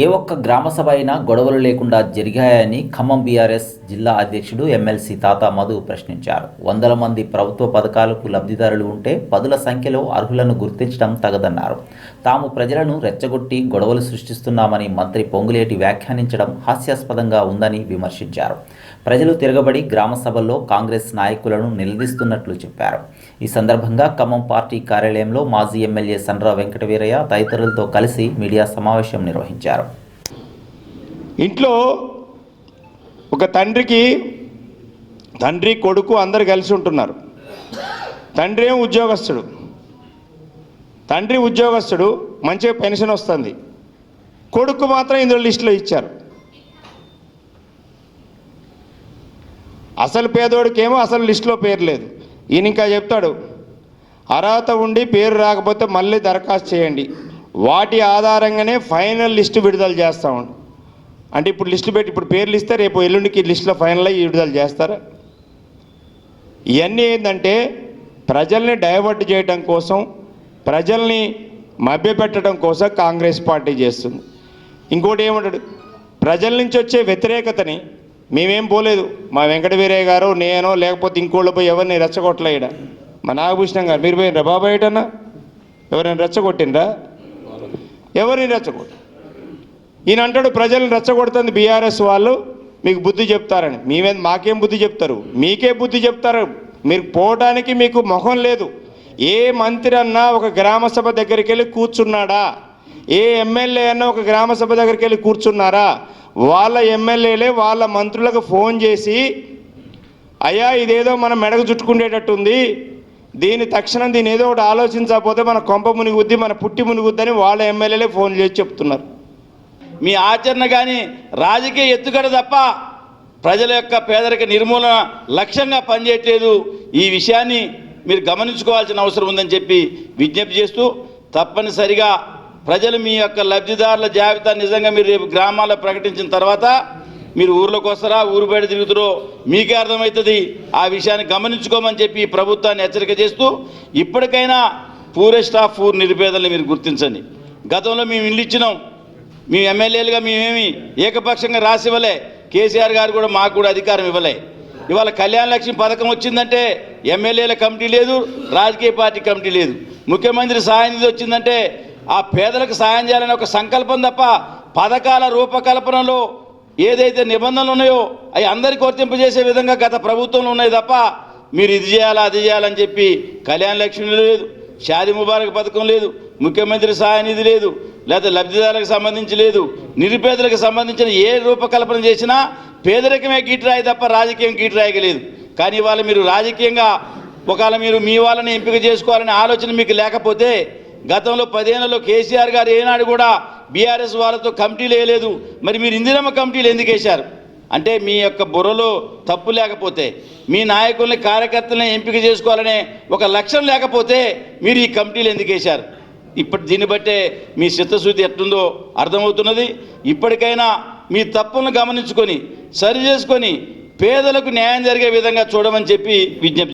ఏ ఒక్క గ్రామ సభ అయినా గొడవలు లేకుండా జరిగాయని ఖమ్మం బీఆర్ఎస్ జిల్లా అధ్యక్షుడు ఎమ్మెల్సీ తాత మధు ప్రశ్నించారు. వందల మంది ప్రభుత్వ పథకాలకు లబ్ధిదారులు ఉంటే పదుల సంఖ్యలో అర్హులను గుర్తించడం తగదన్నారు. తాము ప్రజలను రెచ్చగొట్టి గొడవలు సృష్టిస్తున్నామని మంత్రి పొంగులేటి వ్యాఖ్యానించడం హాస్యాస్పదంగా ఉందని విమర్శించారు. ప్రజలు తిరగబడి గ్రామ సభల్లో కాంగ్రెస్ నాయకులను నిలదీస్తున్నట్లు చెప్పారు. ఈ సందర్భంగా ఖమ్మం పార్టీ కార్యాలయంలో మాజీ ఎమ్మెల్యే సండ్ర వెంకటవీరయ్య తదితరులతో కలిసి మీడియా సమావేశం నిర్వహించారు. ఇంట్లో ఒక తండ్రికి తండ్రి కొడుకు అందరు కలిసి ఉంటున్నారు. తండ్రి ఏం ఉద్యోగస్తుడు? తండ్రి ఉద్యోగస్తుడు మంచిగా పెన్షన్ వస్తుంది. కొడుకు మాత్రం ఇందులో లిస్టులో ఇచ్చారు. అసలు పేదోడికేమో అసలు లిస్టులో పేరు లేదు. ఈయన ఇంకా చెప్తాడు అర్హత ఉండి పేరు రాకపోతే మళ్ళీ దరఖాస్తు చేయండి. వాటి ఆధారంగానే ఫైనల్ లిస్టు విడుదల చేస్తామండి అంటే ఇప్పుడు లిస్టు పెట్టి ఇప్పుడు పేర్లు ఇస్తే రేపు ఎల్లుండికి లిస్టులో ఫైనల్ అయ్యి విడుదల చేస్తారా? ఇవన్నీ ఏంటంటే ప్రజల్ని డైవర్ట్ చేయడం కోసం ప్రజల్ని మభ్యపెట్టడం కోసం కాంగ్రెస్ పార్టీ చేస్తుంది. ఇంకోటి ఏమంటాడు? ప్రజల నుంచి వచ్చే వ్యతిరేకతని మేమేం పోలేదు. మా వెంకటవీరయ్య గారు నేను లేకపోతే ఇంకోళ్ళు పోయి ఎవరిని రెచ్చగొట్టలేడ? మా నాగభూషణం గారు మీరు పోయినరా? బాబాయ్ ఏటన్నా? ఎవరైనా రెచ్చగొట్టినరా ఎవరిని రెచ్చగొట్ట ఈయన అంటాడు ప్రజలను రెచ్చగొడుతుంది బీఆర్ఎస్ వాళ్ళు. మీకు బుద్ధి చెప్తారని. మేమే మాకేం బుద్ధి చెప్తారు? మీకే బుద్ధి చెప్తారు. మీరు పోవడానికి మీకు మొహం లేదు. ఏ మంత్రి అన్నా ఒక గ్రామ సభ దగ్గరికి వెళ్ళి కూర్చున్నాడా? ఏ ఎమ్మెల్యే అన్నా ఒక గ్రామ సభ దగ్గరికి వెళ్ళి కూర్చున్నారా? వాళ్ళ ఎమ్మెల్యేలే వాళ్ళ మంత్రులకు ఫోన్ చేసి అయ్యా ఇదేదో మన మెడకు చుట్టుకునేటట్టుంది దీని తక్షణం దీని ఏదో ఒకటి ఆలోచించకపోతే మన కొంప మునిగుద్ది మన పుట్టి మునిగుద్దని వాళ్ళ ఎమ్మెల్యేలే ఫోన్ చేసి చెప్తున్నారు. మీ ఆచరణ కానీ రాజకీయ ఎత్తుగడ తప్ప ప్రజల యొక్క పేదరిక నిర్మూలన లక్ష్యంగా పనిచేయట్లేదు. ఈ విషయాన్ని మీరు గమనించుకోవాల్సిన అవసరం ఉందని చెప్పి విజ్ఞప్తి చేస్తూ తప్పనిసరిగా ప్రజలు మీ యొక్క లబ్ధిదారుల జాబితా నిజంగా మీరు రేపు గ్రామాల్లో ప్రకటించిన తర్వాత మీరు ఊర్లోకి వస్తారా ఊరు బయట తిరుగుతారో మీకే అర్థమవుతుంది. ఆ విషయాన్ని గమనించుకోమని చెప్పి ఈ ప్రభుత్వాన్ని హెచ్చరిక చేస్తూ ఇప్పటికైనా పూరెస్ట్ ఆఫ్ పూర్ నిరుపేదల్ని మీరు గుర్తించండి. గతంలో మేము ఇల్లు ఇచ్చినాం. మీ ఎమ్మెల్యేలుగా మేమేమి ఏకపక్షంగా రాసి ఇవ్వలే. కేసీఆర్ గారు కూడా మాకు కూడా అధికారం ఇవ్వలే. ఇవాళ కళ్యాణ లక్ష్మి పథకం వచ్చిందంటే ఎమ్మెల్యేల కమిటీ లేదు రాజకీయ పార్టీ కమిటీ లేదు. ముఖ్యమంత్రి సహాయం వచ్చిందంటే ఆ పేదలకు సహాయం చేయాలనే ఒక సంకల్పం తప్ప పథకాల రూపకల్పనలో ఏదైతే నిబంధనలు ఉన్నాయో అవి అందరికీ వర్తింపజేసే విధంగా గత ప్రభుత్వంలో ఉన్నాయి తప్ప మీరు ఇది చేయాలా అది చేయాలని చెప్పి కళ్యాణ లక్ష్మి లేదు షాది ముబారక్ పథకం లేదు ముఖ్యమంత్రి సహాయ నిధి లేదు. లేకపోతే లబ్ధిదారులకు సంబంధించి లేదు నిరుపేదలకు సంబంధించిన ఏ రూపకల్పన చేసినా పేదరికమే గీటరాయి తప్ప రాజకీయం గీటరాయికి లేదు. కానీ ఇవాళ మీరు రాజకీయంగా ఒకవేళ మీరు మీ వాళ్ళని ఎంపిక చేసుకోవాలనే ఆలోచన మీకు లేకపోతే గతంలో పదేళ్ళలో కేసీఆర్ గారు ఏనాడు కూడా బీఆర్ఎస్ వాళ్ళతో కమిటీలు వేయలేదు మరి మీరు ఇందిరమ్మ కమిటీలు ఎందుకు వేశారు? అంటే మీ యొక్క బుర్రలో తప్పు లేకపోతే మీ నాయకుల్ని కార్యకర్తల్ని ఎంపిక చేసుకోవాలనే ఒక లక్ష్యం లేకపోతే మీరు ఈ కమిటీలు ఎందుకు వేశారు? ఇప్పటి దీన్ని బట్టే మీ చిత్తశుద్ధి ఎట్లుందో అర్థమవుతున్నది. ఇప్పటికైనా మీ తప్పులను గమనించుకొని సరి చేసుకొని పేదలకు న్యాయం జరిగే విధంగా చూడమని చెప్పి విజ్ఞప్తి